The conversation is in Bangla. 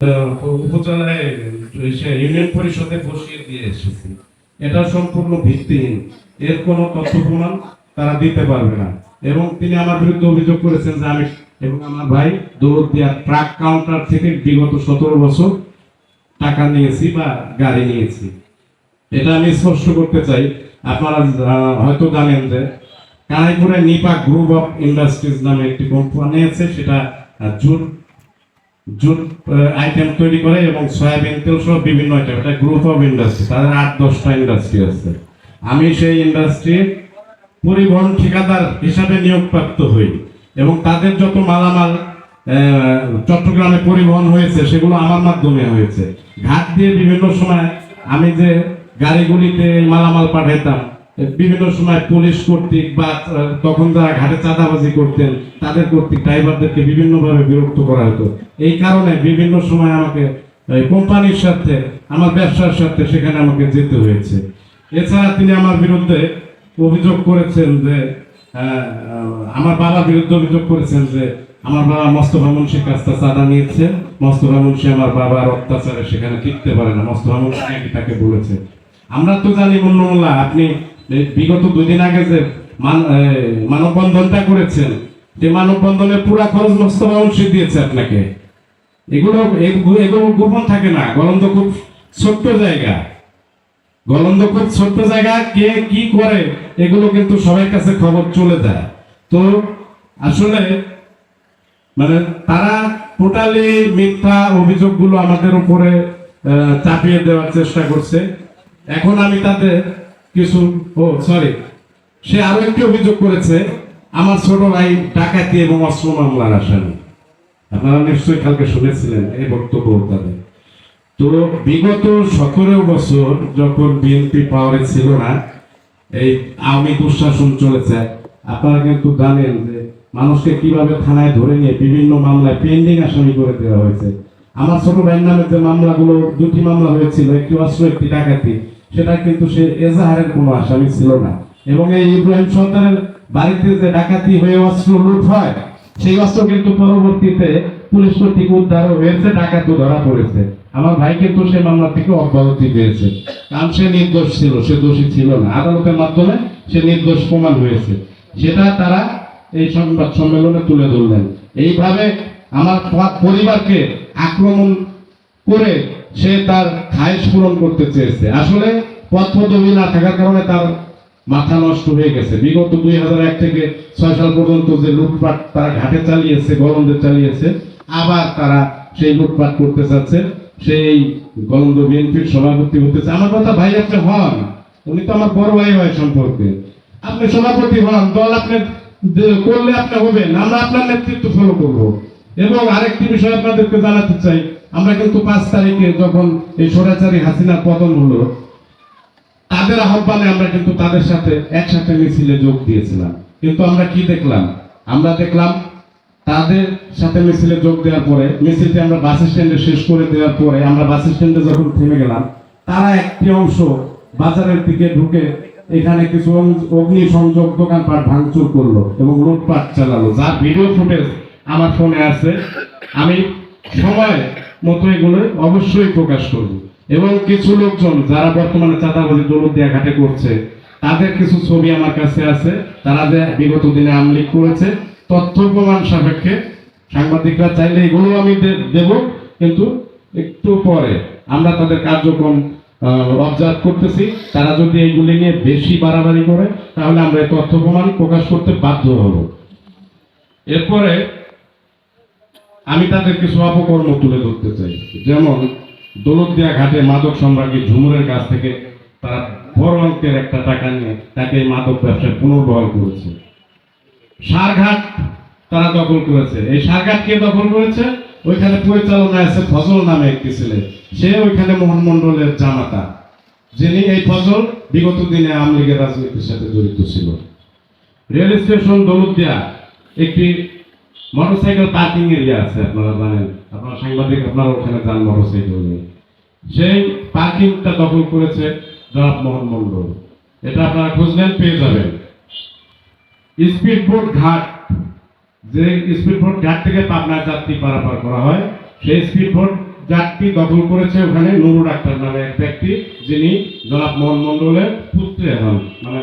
উপজেলায় ইউনিয়ন পরিষদে বসিয়ে দিয়ে এসেছি। এটা সম্পূর্ণ ভিত্তিহীন। এর কোনো তথ্য প্রমাণ তারা দিতে পারবে না। এবং তিনি আমার বিরুদ্ধে অভিযোগ করেছেন যে আমি এবং আমার ভাই দৌলতদিয়া ট্রাক কাউন্টার থেকে বিগত সতেরো বছর টাকা নিয়েছি বা গাড়ি নিয়েছি। এটা আমি স্পষ্ট করতে চাই। আপনারা হয়তো জানেন যে কানাইপুরে নিপা গ্রুপ অফ ইন্ডাস্ট্রিজ নামে একটি কোম্পানি আছে সেটা আহ, জুট আইটেম তৈরি করে এবং সয়াবিন তেল সহ বিভিন্ন আইটেম এটা গ্রুপ অফ ইন্ডাস্ট্রি তাদের আট, দশটা ইন্ডাস্ট্রি আছে। আমি সেই ইন্ডাস্ট্রি পরিবহন ঠিকাদার হিসাবে নিয়োগপ্রাপ্ত হই এবং তাদের যত মালামাল চট্টগ্রামে পরিবহন হয়েছে, সেগুলো আমার মাধ্যমে হয়েছে। ঘাট দিয়ে বিভিন্ন সময় আমি যে গাড়িগুলিতে মালামাল পাঠাইতাম বিভিন্ন সময় পুলিশ কর্তৃক বা তখন যারা ঘাটে চাঁদাবাজি করতেন, তাদের কর্তৃক ড্রাইভারদেরকে বিভিন্নভাবে বিরক্ত করা হতো। এই কারণে বিভিন্ন সময় আমাকে কোম্পানির সাথে আমার ব্যবসার সাথে সেখানে আমাকে যেতে হয়েছে। এছাড়া তিনি আমার বিরুদ্ধে অভিযোগ করেছেন যে আমার বাবার বিরুদ্ধে অভিযোগ করেছেন যে, আমার বাবা মস্তফা মুন্সির থেকে চাঁদা নিয়েছে। মস্তফা মুন্সি আমার বাবার অত্যাচারে সেখানে টিকতে পারে না। মুন্সি নাকি তাকে বলেছে। আমরা তো জানি মুন্নমুল্লাহ আপনি বিগত দুই দিন আগে যে মান- মানববন্ধনটা করেছেন যে মানববন্ধনের পুরা খরচ মোস্তফা মুন্সি দিয়েছে আপনাকে। এগুলো এগুলো গোপন থাকে না। গলন্দ খুব ছোট্ট জায়গা। গলন্দ খুব ছোট্ট জায়গা। কে কি করে, এগুলো কিন্তু সবার কাছে খবর চলে যায়। তো আসলে মানে তারা টোটালি মিথ্যা অভিযোগগুলো আমাদের উপরে চাপিয়ে দেওয়ার চেষ্টা করছে। এখন আমি তাদের কিছু ও সরি সে আরও একটি অভিযোগ করেছে, আমার ছোট ভাই ডাকাতি এবং অস্ত্র মামলার আসামি। আপনারা নিশ্চয়ই কালকে শুনেছিলেন এই বক্তব্য তাদের। তো বিগত সতেরো বছর যখন বিএনপি পাওয়ারে ছিল না, এই আওয়ামী দুঃশাসন চলেছে, আপনারা কিন্তু জানেন যে মানুষকে কীভাবে থানায় ধরে নিয়ে বিভিন্ন মামলায় পেন্ডিং আসামি করে দেওয়া হয়েছে। আমার ছোট ভাইয়ের নামে যে মামলাগুলো, দুটি মামলা হয়েছিল, একটি অস্ত্র, একটি ডাকাতি সেটা কিন্তু সে এজাহারের কোনো আসামি ছিল না। এবং এই ইব্রাহিম সন্তানের বাড়িতে যে ডাকাতি হয়ে অস্ত্র লুট হয়, সেই অস্ত্র কিন্তু পরবর্তীতে পুলিশ কর্তৃক উদ্ধার হয়েছে ডাকাতও ধরা পড়েছে। আমার ভাই কিন্তু সে মামলা থেকে অব্যাহতি পেয়েছে। কারণ সে নির্দোষ ছিল, সে দোষী ছিল না। আদালতের মাধ্যমে সে নির্দোষ প্রমাণ হয়েছে। সেটা তারা এই সংবাদ সম্মেলনে তুলে ধরলেন। এইভাবে আমার পরিবারকে আক্রমণ করে সে তার খায়েশ পূরণ করতে চেয়েছে। আসলে পথ পদবি না থাকার কারণে তার মাথা নষ্ট হয়ে গেছে। বিগত দুই হাজার এক থেকে ছয় সাল পর্যন্ত যে লুটপাট তারা ঘাটে চালিয়েছে, গলন্দে চালিয়েছে, আবার তারা সেই লুটপাট করতে চাচ্ছে, সেই গলন্দ বিএনপির সভাপতি হতেছে আমার কথা ভাই আপনি হন, উনি তো আমার বড় ভাই হয় সম্পর্কে। আপনি সভাপতি হন, দল আপনি করলে আপনি হবেন, আমরা আপনার নেতৃত্ব ফলো করব। এবং আরেকটি বিষয় আপনাদেরকে জানাতে চাই আমরা কিন্তু পাঁচ তারিখে যখন এই সরাচারী হাসিনার পতন হলো, তাদের আহ্বানে আমরা কিন্তু তাদের সাথে একসাথে মিছিলে যোগ দিয়েছিলাম। কিন্তু আমরা কি দেখলাম? আমরা দেখলাম তাদের সাথে মিছিলে যোগ দেওয়ার পরে, মিছিলটি আমরা বাস স্ট্যান্ডে শেষ করে দেওয়ার পরে আমরা বাস স্ট্যান্ডে যখন থেমে গেলাম, তারা একটি অংশ বাজারের দিকে ঢুকে এখানে কিছু অগ্নি সংযোগ দোকানপাট ভাঙচুর করল এবং লুটপাট চালালো। যার ভিডিও ফুটেজ আমার ফোনে আছে। আমি সময় মতো এগুলো অবশ্যই প্রকাশ করব। এবং কিছু লোকজন যারা বর্তমানে চাঁদাবাজি দৌলতদিয়া ঘাটে করছে, তাদের কিছু ছবি আমার কাছে আছে। তারা যে বিগত দিনে আমলিক করেছে, তথ্য প্রমাণ সাপেক্ষে সাংবাদিকরা চাইলে এগুলো আমি দেব, কিন্তু একটু পরে আমরা তাদের কার্যক্রম অবজার্ভ করতেছি। তারা যদি এইগুলি নিয়ে বেশি বাড়াবাড়ি করে, তাহলে আমরা তথ্য প্রমাণ প্রকাশ করতে বাধ্য হব। এরপরে আমি তাদের কিছু অপকর্ম তুলে ধরতে চাই। যেমন দৌলতদিয়া ঘাটে মাদক সম্রাজ্ঞী ঝুমুরের কাছ থেকে তারা বড় অঙ্কের একটা টাকা নিয়ে তাকে মাদক ব্যবসায় পুনর্বহাল করেছে। সারঘাট তারা দখল করেছে। এই সারঘাট কে দখল করেছে? ওইখানে পরিচালনা আছে ফজল নামে একটি ছেলে। সে ওইখানে মোহন মন্ডলের জামাতা, যিনি এই ফজল বিগত দিনে আওয়ামী লীগের রাজনীতির সাথে জড়িত ছিল। রেল স্টেশন দৌলতদিয়া একটি মোটরসাইকেল পার্কিং এরিয়া আছে, আপনারা জানেন। আপনারা সাংবাদিক, আপনারা ওখানে যান মোটরসাইকেল নিয়ে। সেই পার্কিংটা দখল করেছে জনাব মোহন মন্ডল এটা আপনারা খুঁজলেন, পেয়ে যাবেন। স্পিড বোট ঘাট, যে স্পিড বোট ঘাট থেকে পাবনা যাত্রী পারাপার করা হয়, সেই স্পিড বোট জাতটি দখল করেছে ওখানে নুরু ডাক্তার নামে এক ব্যক্তি, যিনি জনাব মোহন মন্ডলের পুত্রে হন। মানে